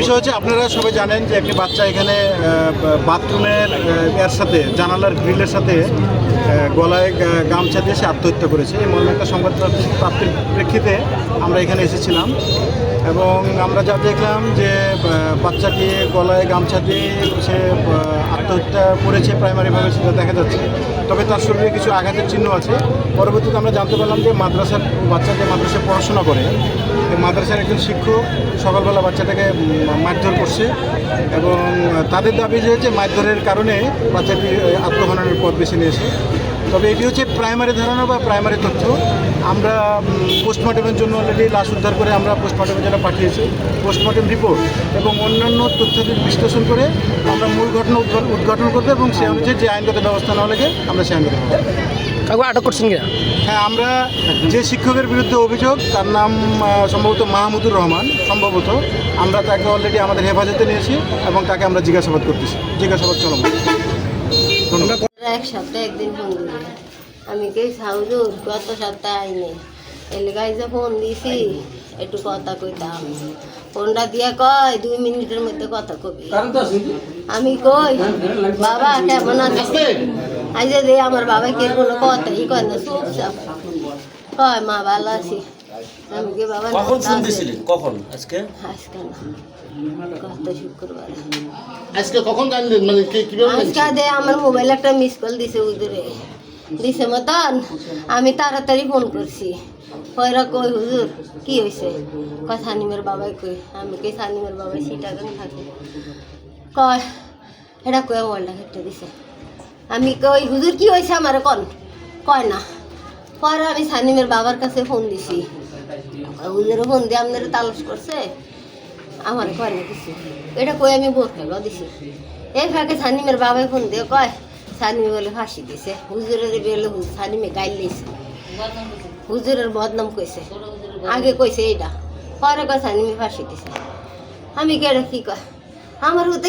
বিষয় হচ্ছে আপনারা সবাই জানেন যে একটি বাচ্চা এখানে বাথরুমের এর সাথে, জানালার গ্রিলের সাথে গলায় গামছা দিয়ে সে আত্মহত্যা করেছে। এই মর্মে একটা সংবাদ প্রাপ্তির প্রেক্ষিতে আমরা এখানে এসেছিলাম। এবং আমরা যা দেখলাম যে বাচ্চাটি গলায় গামছা দিয়ে সে আত্মহত্যা করেছে প্রাইমারিভাবে সেটা দেখা যাচ্ছে। তবে তার শরীরে কিছু আঘাতের চিহ্ন আছে। পরবর্তীতে আমরা জানতে পারলাম যে মাদ্রাসার বাচ্চা যে মাদ্রাসায় পড়াশোনা করে মাদ্রাসার একজন শিক্ষক সকালবেলা বাচ্চাটাকে মারধর করছে এবং তাদের দাবি যে মারধরের কারণে বাচ্চাটি আত্মহননের পথ বেছে নিয়েছে। তবে এটি হচ্ছে প্রাইমারি ধারণা বা প্রাইমারি তথ্য। আমরা পোস্টমর্টমের জন্য অলরেডি লাশ উদ্ধার করে আমরা পোস্টমর্টমের জন্য পাঠিয়েছি। পোস্টমর্টম রিপোর্ট এবং অন্যান্য তথ্যাদি বিশ্লেষণ করে আমরা মূল ঘটনা উদ্ঘা- উদ্ঘাটন করব এবং সে অনুযায়ী যে আইনগত ব্যবস্থা নেওয়া লাগে আমরা সে আইনগত ব্যবস্থা আটক করছেন কিনা? হ্যাঁ আমরা যে শিক্ষকের বিরুদ্ধে অভিযোগ তার নাম সম্ভবত মাহমুদুর রহমান সম্ভবত আমরা তাকে অলরেডি আমাদের হেফাজতে নিয়েছি এবং তাকে আমরা জিজ্ঞাসাবাদ করতেছি। জিজ্ঞাসাবাদ চলমান। এক সপ্তাহে একদিন ফোন দিবে। আমি কে সাউজুর গত সপ্তাহে আইনি। এলাকায় যে ফোন দিছি একটু কথা কইতাম। ফোনটা দিয়া কয় দুই মিনিটের মধ্যে কথা কবি। আমি কই বাবা কেমন আছে আই যে দে আমার বাবা কে কোনো কথাই কয় না চুপচাপ। কয় মা ভালো আছি। আমি কি বাবা কখন ফোন কখন? আজকে? আজকে না। আজকে কখন জানলেন? মানে কে কীভাবে আজকে দে আমার মোবাইল একটা মিস কল দিছে উদরে দিছে মতন, আমি তাড়াতাড়ি ফোন করছি। কইরা কই, হুজুর, কি হয়েছে কয়, সানিমের বাবাই কই। আমি কই, সানিমের বাবাই সিটাগাং থাকি। কয় এটা কয়ে মোবাইলটা কেটে দিছে। আমি কই, হুজুর, কি হয়েছে আমার কন? কয়, না। পরে আমি সানিমের বাবার কাছে ফোন দিছি। হুজুরে ফোন দিয়ে আপনারা তালাশ করছে? আমার কয় না কিছু এটা কই আমি বোরখাও দিছি। এই ফাঁকে সানিমের বাবাই ফোন দিয়ে কয়, সানিমি বলে ফাঁসি দিছে হুজুরের বেলে সানিমে গাইল দিয়েছে। হুজুরের বদনাম কইছে। আগে কইছে এইটা, পরে কয় সানিমে ফাঁসি দিছে আমি কেডা কি কয়? আমার হতে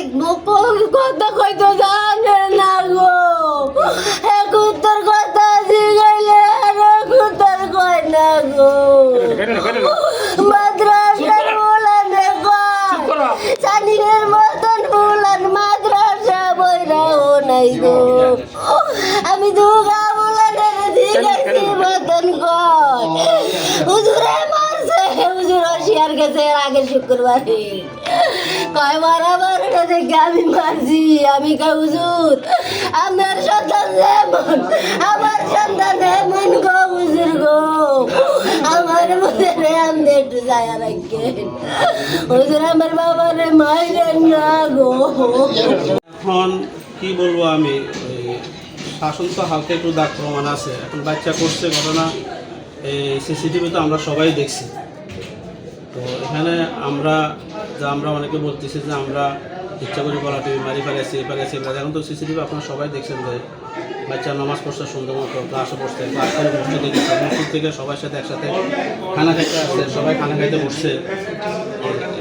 শেয়ার গেছে, এর আগের শুক্রবারে। কয় মারা মারাটা দেখে আমি মারছি, আমি কয়, হুজুর আমার সন্তান যেমন, আমার সন্তান এমন গো, হুজুর গো। আমার মনে আমি একটু যায় রাখেন হুজুর, আমার বাবারে মাইরেন না গো। এখন কি বলব আমি শাসন তো হালকা একটু দাগ প্রমাণ আছে। এখন বাচ্চা করছে, ঘটনা সিসিটিভি তো আমরা সবাই দেখছি। তো এখানে আমরা যা আমরা অনেকে বলতেছি যে আমরা ইচ্ছা করি গলা টিভি মারি ফেলেছি ফেলেছি এখন তো সিসিটিভি আপনারা সবাই দেখছেন যে বাচ্চা নামাজ পড়ছে সুন্দর মতো ক্লাসে পড়ছে ক্লাস করে মসজিদে মসজিদ থেকে সবার সাথে একসাথে খানা খাইতে আসছে সবাই খানা খাইতে বসছে।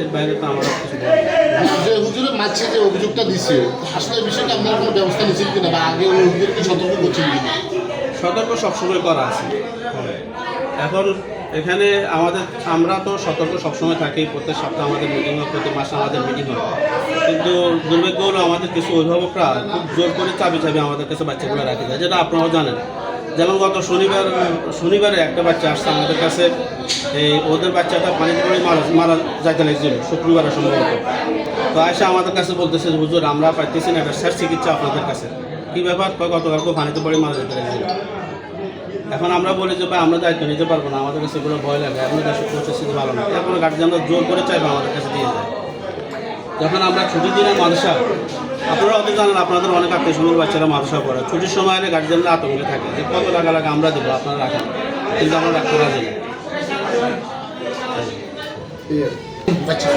এর বাইরে তো আমরা কিছু বলার যে হুজুরে মারছে যে অভিযোগটা আসলে বিষয়টা আপনারা কোনো ব্যবস্থা নিচ্ছেন কিনা বা আগে হুজুরকে সতর্ক করছেন কিনা? সতর্ক সবসময় করা আছে। এখন এখানে আমাদের, আমরা তো সতর্ক সবসময় থাকি, প্রত্যেক সপ্তাহে আমাদের মিটিং হয় প্রতি মাসে আমাদের মিটিং হয়। কিন্তু দুর্ভাগ্য হলো আমাদের কিছু অভিভাবকরা খুব জোর করে চাবি চাবি আমাদের কাছে বাচ্চাগুলো রাখে যায়, যেটা আপনারাও জানেন। যেমন গত শনিবার, শনিবারে একটা বাচ্চা আসছে আমাদের কাছে, এই ওদের বাচ্চাটা পানিতে পড়ে মারা মারা যাইতে লাগছিল, শুক্রবারে সম্ভবত। তো আয়সা আমাদের কাছে বলতেছে হুজুর, আমরা পাইতেছি না একটা স্যার চিকিৎসা আপনাদের কাছে। কী ব্যাপার? গতকালকে পানিতে পড়ে মারা যেতে লাগছিল। এখন আমরা বলি যে ভাই আমরা দায়িত্ব নিতে পারব না আমাদের কাছে এগুলো ভয় লাগে এখন দেশের পরিস্থিতি ভালো না। এখন গার্জিয়ানরা জোর করে চাইবে আমাদের কাছে দিয়ে যায় যখন আমরা ছুটির দিনে মাদ্রাসা আপনারা অত জানেন আপনাদের অনেক আত্মীয় স্বজনের বাচ্চারা মাদ্রাসা পড়ে। ছুটির সময় এলে গার্জিয়ানরা আতঙ্কে থাকে যে কত টাকা লাগে আমরা দেবো আপনারা রাখেন। কিন্তু আমরা রাখতে রাজি না। বাচ্চা